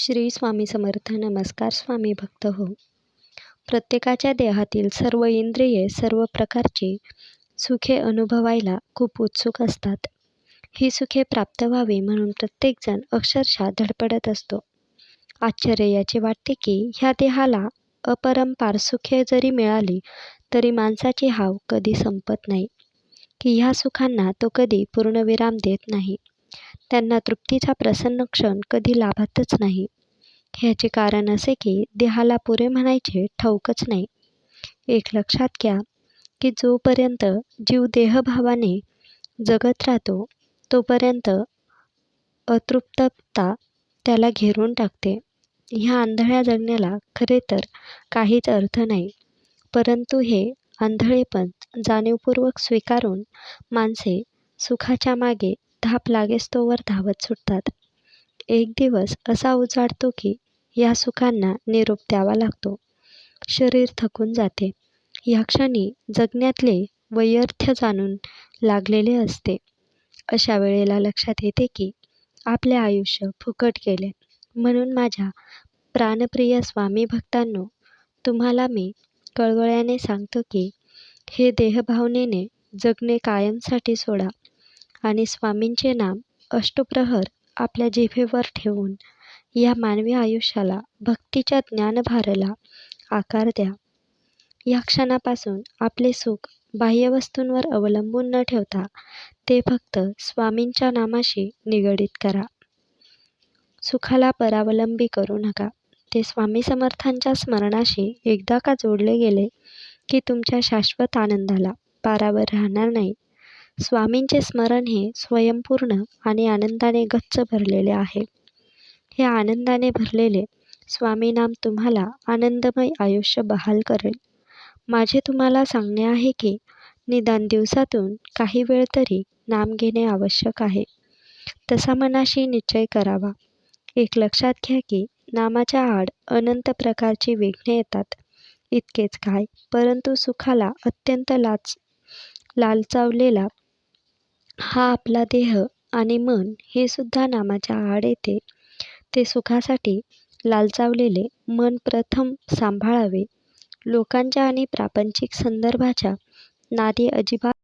श्री स्वामी समर्थ. नमस्कार स्वामी भक्त हो. प्रत्येकाच्या देहातील सर्व इंद्रिये सर्व प्रकारची सुखे अनुभवायला खूप उत्सुक असतात. ही सुखे प्राप्त व्हावी म्हणून प्रत्येकजण अक्षरशः धडपडत असतो. आश्चर्य याचे वाटते की ह्या देहाला अपरंपार सुखे जरी मिळाली तरी माणसाची हाव कधी संपत नाही. की ह्या सुखांना तो कधी पूर्णविराम देत नाही. त्यांना तृप्तीचा प्रसन्न क्षण कधी लाभतच नाही. ह्याचे कारण असे की देहाला पुरे म्हणायचे ठाऊकच नाही. एक लक्षात घ्या की जोपर्यंत जीव देहभावाने जगत राहतो तोपर्यंत अतृप्तता त्याला घेरून टाकते. ह्या आंधळ्या जगण्याला खरे तर काहीच अर्थ नाही. परंतु हे आंधळेपण जाणीवपूर्वक स्वीकारून माणसे सुखाच्या मागे धाप लागेस्तोवर धावत सुटतात. एक दिवस असा उजाडतो की या सुखांना निरोप द्यावा लागतो. शरीर थकून जाते. या क्षणी जगण्यातले वैयर्थ्य जाणून लागलेले असते. अशा वेळेला लक्षात येते की आपले आयुष्य फुकट गेले. म्हणून माझ्या प्राणप्रिय स्वामी भक्तांनो तुम्हाला मी कळवळ्याने सांगतो की हे देहभावनेने जगणे कायमसाठी सोडा. आणि स्वामींचे नाम अष्टप्रहर आपल्या जिभेवर ठेवून या मानवी आयुष्याला भक्तीच्या ज्ञानभारला आकार द्या. या क्षणापासून आपले सुख बाह्यवस्तूंवर अवलंबून न ठेवता ते फक्त स्वामींच्या नामाशी निगडीत करा. सुखाला परावलंबी करू नका. ते स्वामी समर्थांच्या स्मरणाशी एकदा का जोडले गेले की तुमच्या शाश्वत आनंदाला पारावर राहणार नाही. स्वामींचे स्मरण हे स्वयंपूर्ण आणि आनंदाने गच्च भरलेले आहे. हे आनंदाने भरलेले स्वामी नाम तुम्हाला आनंदमय आयुष्य बहाल करेल. माझे तुम्हाला सांगणे आहे की निदान दिवसातून काही वेळ तरी नाम घेणे आवश्यक आहे. तसा मनाशी निश्चय करावा. एक लक्षात घ्या की नामाच्या आड अनंत प्रकारची विघ्ने येतात. इतकेच काय परंतु सुखाला अत्यंत लाच लालचावलेला हा आपला देह आणि मन हे सुद्धा नामाच्या आड येते. ते सुखासाठी लालचावलेले मन प्रथम सांभाळावे. लोकांच्या आणि प्रापंचिक संदर्भाच्या नादी अजिबात